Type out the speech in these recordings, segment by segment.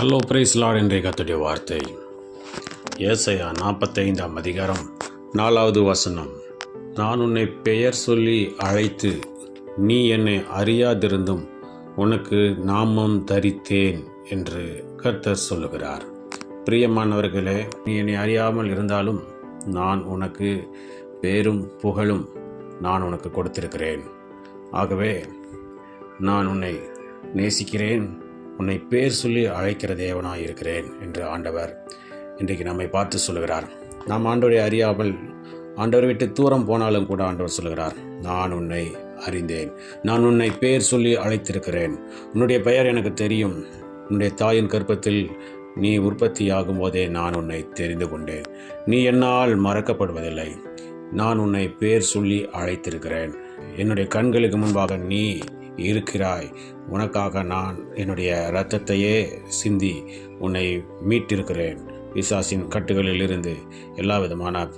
Hello price Lord என்ற கத்துடைய வார்த்தை. ஏசையா நாற்பத்தைந்தாம் அதிகாரம் நாலாவது வசனம். நான் உன்னை பெயர் சொல்லி அழைத்து நீ என்னை அறியாதிருந்தும் உனக்கு நாமம் தரித்தேன் என்று கர்த்தர் சொல்லுகிறார். பிரியமானவர்களே நீ என்னை அறியாமல் இருந்தாலும் நான் உனக்கு பேரும் புகழும் நான் உனக்கு கொடுத்திருக்கிறேன். ஆகவே நான் உன்னை நேசிக்கிறேன் உன்னை பேர் சொல்லி அழைக்கிற தேவனாக இருக்கிறேன் என்று ஆண்டவர் இன்றைக்கு நம்மை பார்த்து சொல்லுகிறார். நாம் ஆண்டவரை அறியாமல் ஆண்டவர் விட்டு தூரம் போனாலும் கூட ஆண்டவர் சொல்லுகிறார் நான் உன்னை அறிந்தேன். நான் உன்னை பேர் சொல்லி அழைத்திருக்கிறேன். உன்னுடைய பெயர் எனக்கு தெரியும். உன்னுடைய தாயின் கற்பத்தில் நீ உற்பத்தியாகும் போதே நான் உன்னை தெரிந்து கொண்டேன். நீ என்னால் மறக்கப்படுவதில்லை. நான் உன்னை பேர் சொல்லி அழைத்திருக்கிறேன். என்னுடைய கண்களுக்கு முன்பாக நீ இருக்கிறாய். உனக்காக நான் என்னுடைய இரத்தத்தையே சிந்தி உன்னை மீட்டிருக்கிறேன். பிசாசின் கட்டுகளில் இருந்து எல்லா விதமான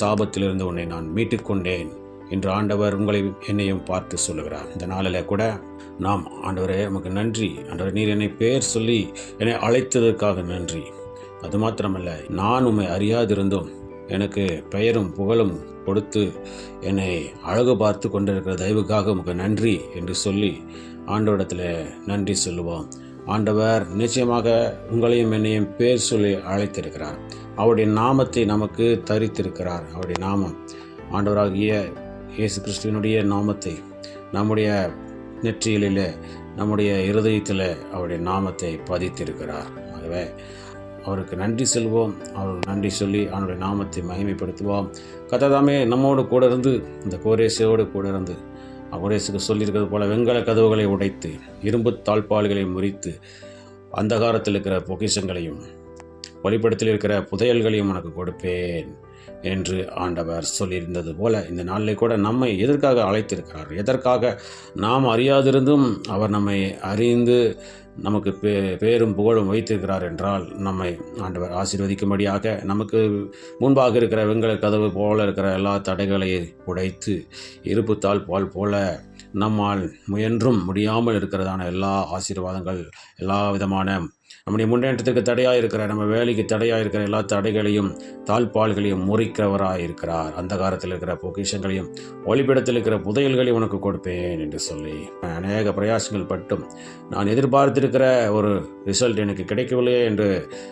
சாபத்திலிருந்து உன்னை நான் மீட்டுக்கொண்டேன் என்று ஆண்டவர் உங்களை என்னையும் பார்த்து சொல்லுகிறார். இந்த நாளில் கூட நாம் ஆண்டவரே உமக்கு நன்றி. ஆண்டவர் நீர் என்னை பேர் சொல்லி என்னை அழைத்ததற்காக நன்றி. அது மாத்திரமல்ல நான் உம்மை அறியாதிருந்தும் எனக்கு பெயரும் புகழும் கொடுத்து என்னை அழகு பார்த்து கொண்டிருக்கிற தயவுக்காக உமக்கு நன்றி என்று சொல்லி ஆண்டவரிடத்தில் நன்றி சொல்லுவோம். ஆண்டவர் நிச்சயமாக உங்களையும் என்னையும் பேர் சொல்லி அழைத்திருக்கிறார். அவருடைய நாமத்தை நமக்கு தரித்திருக்கிறார். அவருடைய நாமம் ஆண்டவராகிய இயேசு கிறிஸ்துவனுடைய நாமத்தை நம்முடைய நெற்றியிலே நம்முடைய இருதயத்தில் அவருடைய நாமத்தை பதித்திருக்கிறார். ஆகவே அவருக்கு நன்றி செல்வோம். அவர் நன்றி சொல்லி அவனுடைய நாமத்தை மகிமைப்படுத்துவோம். கத்ததாமே நம்மோடு கூட இருந்து இந்த கோரேசியோடு கூட இருந்து கோரேசுக்கு சொல்லியிருக்கிறது போல வெங்கல கதவுகளை உடைத்து இரும்பு தாழ்பால்களை முறித்து அந்தகாரத்தில் இருக்கிற பொக்கிஷங்களையும் வழிபடத்தில் இருக்கிற புதையல்களையும் உனக்கு கொடுப்பேன் என்று ஆண்டவர் சொல்லியிருந்தது போல இந்த நாளில் கூட நம்மை எதற்காக அழைத்திருக்கிறார்? எதற்காக நாம் அறியாதிருந்தும் அவர் நம்மை அறிந்து நமக்கு பே பேரும் புகழும் வைத்திருக்கிறார் என்றால் நம்மை ஆண்டவர் ஆசீர்வதிக்கும்படியாக நமக்கு முன்பாக இருக்கிற வெங்கல கதவு போல இருக்கிற எல்லா தடைகளையும் உடைத்து இருப்புத்தால் பால் போல நம்மால் முயன்றும் முடியாமல் இருக்கிறதான எல்லா ஆசீர்வாதங்கள் எல்லா விதமான நம்முடைய முன்னேற்றத்துக்கு தடையாக இருக்கிற நம்ம வேலைக்கு தடையாக இருக்கிற எல்லா தடைகளையும் தாழ்பால்களையும் முறிக்கிறவராக இருக்கிறார். அந்த காலத்தில் இருக்கிற பொக்கிஷங்களையும் ஒளிப்பிடத்தில் இருக்கிற புதையல்களையும் உனக்கு கொடுப்பேன் என்று சொல்லி அநேக பிரயாசங்கள் பட்டும் நான் எதிர்பார்த்திருக்கிற ஒரு ரிசல்ட் எனக்கு கிடைக்கவில்லையே என்று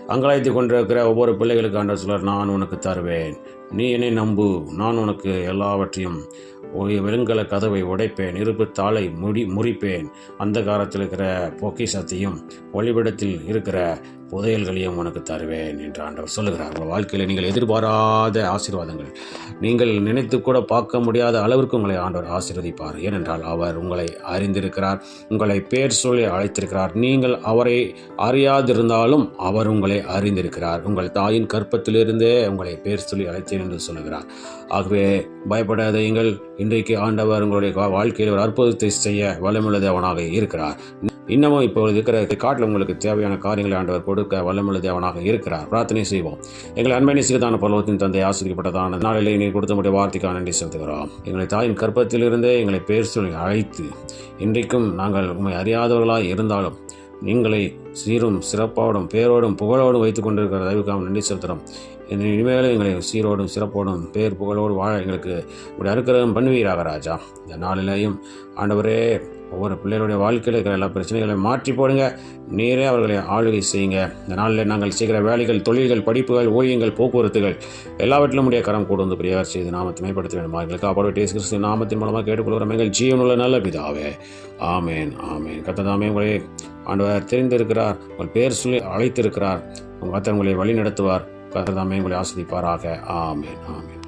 அங்கலாய்த்து கொண்டிருக்கிற ஒவ்வொரு பிள்ளைகளுக்கு ஆண்ட சொல்ல நான் உனக்கு தருவேன். நீ என்னை நம்பு. நான் உனக்கு எல்லாவற்றையும் வெறுங்கல கதவை உடைப்பேன் இருப்பு தாளை முடி முறிப்பேன். அந்த காலத்தில் இருக்கிற பொக்கிசத்தையும் ஒளிவிடத்தில் இருக்கிற புதையல்களையும் உனக்கு தருவேன் என்று ஆண்டவர் சொல்லுகிறார். உங்கள் வாழ்க்கையில் நீங்கள் எதிர்பாராத ஆசீர்வாதங்கள். நீங்கள் நினைத்து கூட பார்க்க முடியாத அளவிற்கு உங்களை ஆண்டவர் ஆசீர்வதிப்பார். ஏனென்றால் அவர் உங்களை அறிந்திருக்கிறார் உங்களை பேர் சொல்லி அழைத்திருக்கிறார். நீங்கள் அவரை அறியாதிருந்தாலும் அவர் உங்களை அறிந்திருக்கிறார். உங்கள் தாயின் கற்பத்திலிருந்தே உங்களை பேர் சொல்லி அழைத்தேன் என்று சொல்லுகிறார். ஆகவே பயப்படாதீங்கள் இன்றைக்கு ஆண்டவர் உங்களுடைய வாழ்க்கையில் ஒரு அற்புதத்தை செய்ய வல்லமுள்ள தேவனாக இருக்கிறார். இன்னமும் இப்போ இருக்கிற காட்டில் உங்களுக்கு தேவையான காரியங்களை ஆண்டவர் கொடுக்க வல்லமுள்ள தேவனாக இருக்கிறார். பிரார்த்தனை செய்வோம். எங்களை அன்பை நேசிக்கத்தான பருவத்தின் தந்தை ஆசிரியப்பட்டதான நாளிலே நீ கொடுத்த முடிய வார்த்தைக்காக நன்றி செலுத்துகிறோம். எங்களை தாயின் கற்பத்திலிருந்தே எங்களை பேர் சொல்லி அழைத்து இன்றைக்கும் நாங்கள் உண்மை அறியாதவர்களாக இருந்தாலும் நீங்களை சீரும் சிறப்போடும் பேரோடும் புகழோடும் வைத்துக் கொண்டிருக்கிற தயவுக்காக நன்றி செலுத்துகிறோம். இனிமேலும் எங்களை சீரோடும் சிறப்போடும் பேர் புகழோடு வாழ எங்களுக்கு இப்படி அனுக்கிரகம் பண்ணுவீராக ராஜா. இந்த நாளிலேயும் ஆண்டவரே ஒவ்வொரு பிள்ளைகளுடைய வாழ்க்கையில் இருக்கிற எல்லா பிரச்சனைகளையும் மாற்றி போடுங்க. நீரே அவர்களை ஆளுகை செய்யுங்க. இந்த நாளில் நாங்கள் செய்கிற வேலைகள் தொழில்கள் படிப்புகள் ஓவியங்கள் போக்குவரத்துகள் எல்லாவற்றிலும் உடைய கரம் கூட வந்து பிரியார் செய்து நாமத்தை மேம்படுத்த வேண்டும்? எங்களுக்கு காப்பாடு டேஸ் கிறிஸ்து நாமத்தின் மூலமாக கேட்டுக்கொள்கிறோம். எங்கள் ஜீவனுள்ள நல்ல பிதாவே. ஆமேன் ஆமேன். கத்ததாமே உங்களை ஆண்டவர் தெரிந்திருக்கிறார். உங்கள் பேர் சொல்லி அழைத்திருக்கிறார். உங்கள் கத்தர் உங்களை வழி நடத்துவார் கத்ததாமே உங்களை ஆஸ்வதிப்பாராக ஆமேன் ஆமேன்.